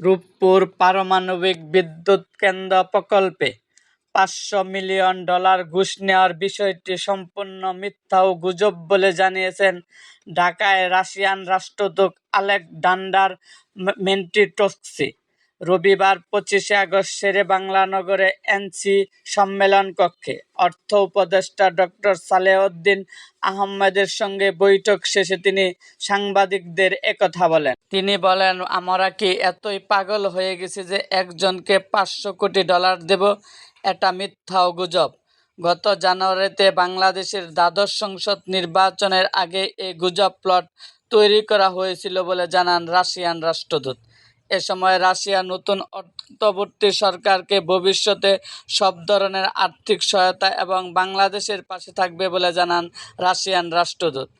রূপপুর পারমাণবিক বিদ্যুৎ কেন্দ্র প্রকল্পে পাঁচশো মিলিয়ন ডলার ঘুষ নেওয়ার বিষয়টি সম্পূর্ণ মিথ্যা ও গুজব বলে জানিয়েছেন ঢাকায় রাশিয়ান রাষ্ট্রদূত আলেকজান্ডার মেন্টিটোস্কি রবিবার পঁচিশে আগস্ট শেরে বাংলা নগরে এনসি সম্মেলন কক্ষে অর্থ উপদেষ্টা ডক্টর সালেহউদ্দিন আহমেদের সঙ্গে বৈঠক শেষে তিনি সাংবাদিকদের একথা বলেন। তিনি বলেন, আমরা কি এতই পাগল হয়ে গেছি যে একজনকে পাঁচশো কোটি ডলার দেব? এটা মিথ্যা ও গুজব। গত জানুয়ারিতে বাংলাদেশের দ্বাদশ সংসদ নির্বাচনের আগে এই গুজব প্লট তৈরি করা হয়েছিল বলে জানান রাশিয়ান রাষ্ট্রদূত। এ সময় রাশিয়া নতুন অন্তর্বর্তী সরকারকে ভবিষ্যতে সব ধরনের আর্থিক সহায়তা এবং বাংলাদেশের পাশে থাকবে বলে জানান রাশিয়ান রাষ্ট্রদূত।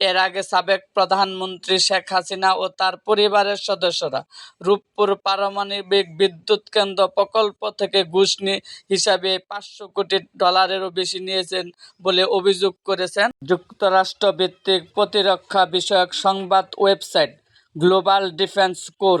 এর আগে সাবেক প্রধানমন্ত্রী শেখ হাসিনা ও তার পরিবারের সদস্যরা রূপপুর পারমাণবিক বিদ্যুৎ কেন্দ্র প্রকল্প থেকে ঘুষনি হিসাবে পাঁচশো কোটি ডলারেরও বেশি নিয়েছেন বলে অভিযোগ করেছেন যুক্তরাষ্ট্র ভিত্তিক প্রতিরক্ষা বিষয়ক সংবাদ website global defence core